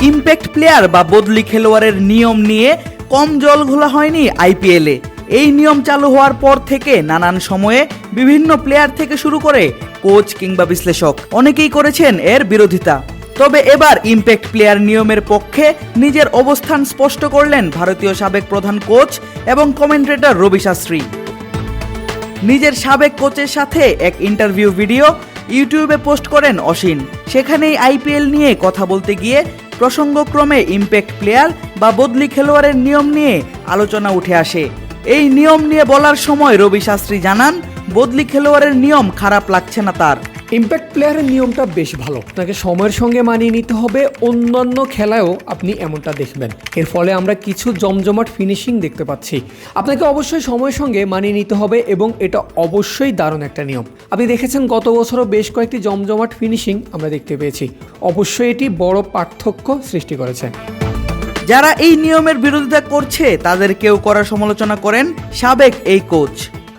Impact player বা বদলি খেলোয়াড়ের নিয়ম নিয়ে কম জল ঘোলা হয়নি আইপিএলে। এই নিয়ম চালু হওয়ার পর থেকে নানান সময়ে বিভিন্ন প্লেয়ার থেকে শুরু করে কোচ কিংবা বিশ্লেষক অনেকেই করেছেন এর বিরোধিতা। তবে এবার ইম্প্যাক্ট প্লেয়ার নিয়মের পক্ষে নিজের অবস্থান স্পষ্ট করলেন ভারতীয় সাবেক প্রধান কোচ এবং কমেন্ট্রেটর রবি শাস্ত্রী। নিজের সাবেক কোচের সাথে এক ইন্টারভিউ ভিডিও ইউটিউবে পোস্ট করেন অসিন। সেখানেই আইপিএল নিয়ে কথা বলতে গিয়ে প্রসঙ্গক্রমে ইম্প্যাক্ট প্লেয়ার বা বদলি খেলোয়াড়ের নিয়ম নিয়ে আলোচনা উঠে আসে। এই নিয়ম নিয়ে বলার সময় রবি শাস্ত্রী জানান, বদলি খেলোয়াড়ের নিয়ম খারাপ লাগছে না তার। ইম্প্যাক্ট প্লেয়ারের নিয়মটা বেশ ভালো। আপনাকে সময়ের সঙ্গে মানিয়ে নিতে হবে অন্যান্য খেলায়ও আপনি এমনটা দেখবেন। এর ফলে আমরা কিছু জমজমাট ফিনিশিং দেখতে পাচ্ছি। আপনাকে অবশ্যই সময়ের সঙ্গে মানিয়ে নিতে হবে এবং এটা অবশ্যই দারুণ একটা নিয়ম। আপনি দেখেছেন গত বছরও বেশ কয়েকটি জমজমাট ফিনিশিং আমরা দেখতে পেয়েছি। অবশ্যই এটি বড় পার্থক্য সৃষ্টি করেছে। যারা এই নিয়মের বিরোধিতা করছে তাদের কেউ করার সমালোচনা করেন সাবেক এই কোচ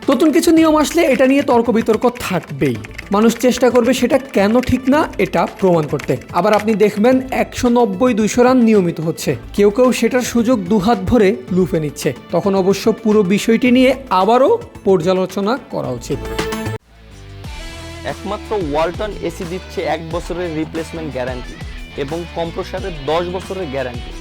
নতুন কিছু নিয়ম আসলে এটা নিয়ে তর্ক বিতর্ক থাকবেই। মানুষ চেষ্টা করবে সেটা কেন ঠিক না এটা প্রমাণ করতে। আবার আপনি দেখবেন একশো নব্বই দুইশো রান নিয়মিত হচ্ছে। কেউ কেউ সেটার সুযোগ দুহাত ভরে লুফে নিচ্ছে। তখন অবশ্য পুরো বিষয়টি নিয়ে আবারও পর্যালোচনা করা উচিত। একমাত্র ওয়ালটন এসি দিচ্ছে এক বছরের রিপ্লেসমেন্ট গ্যারান্টি এবং কম্প্রসারের দশ বছরের গ্যারান্টি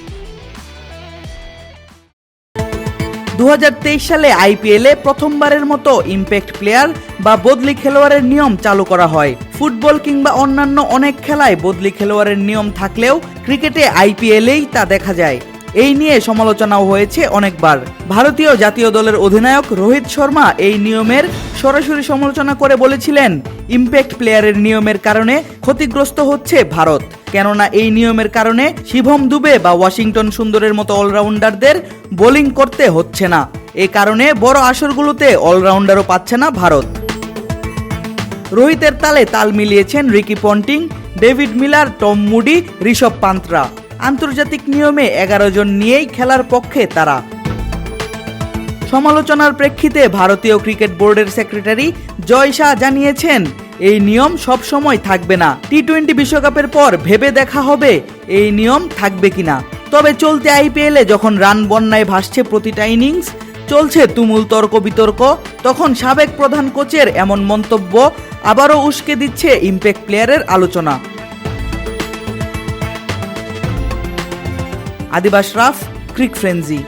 দু হাজার তেইশ সালে আইপিএলে প্রথমবারের মতো ইম্প্যাক্ট প্লেয়ার বা বদলি খেলোয়াড়ের নিয়ম চালু করা হয়। ফুটবল কিংবা অন্যান্য অনেক খেলায় বদলি খেলোয়াড়ের নিয়ম থাকলেও ক্রিকেটে আইপিএলেই তা দেখা যায়। এই নিয়ে সমালোচনাও হয়েছে অনেকবার। ভারতীয় জাতীয় দলের অধিনায়ক রোহিত শর্মা এই নিয়মের সরাসরি সমালোচনা করে বলেছিলেন, ইম্প্যাক্ট প্লেয়ারের নিয়মের কারণে ক্ষতিগ্রস্ত হচ্ছে ভারত। কেননা এই নিয়মের কারণে শিভম দুবে বা ওয়াশিংটন সুন্দরের মতো অলরাউন্ডারদের বোলিং করতে হচ্ছে না। এ কারণে বড় আসরগুলোতে অলরাউন্ডারও পাচ্ছে না ভারত। রোহিতের তালে তাল মিলিয়েছেন Ricky Ponting, David Miller, Tom Moody, Rishabh পান্ত্রা। আন্তর্জাতিক নিয়মে এগারো জন নিয়েই খেলার পক্ষে তারা। সমালোচনার প্রেক্ষিতে ভারতীয় ক্রিকেট বোর্ডের সেক্রেটারি জয় শাহ জানিয়েছেন, এই নিয়ম সব সময় থাকবে না। টি টোয়েন্টি বিশ্বকাপের পর ভেবে দেখা হবে এই নিয়ম থাকবে কিনা। তবে চলতে আইপিএলে যখন রান বন্যায় ভাসছে প্রতিটা ইনিংস, চলছে তুমুল তর্ক বিতর্ক তখন সাবেক প্রধান কোচের এমন মন্তব্য আবারও উস্কে দিচ্ছে ইম্প্যাক্ট প্লেয়ারের আলোচনা। আদিবাস রাফ, ক্রিক ফ্রেন্জি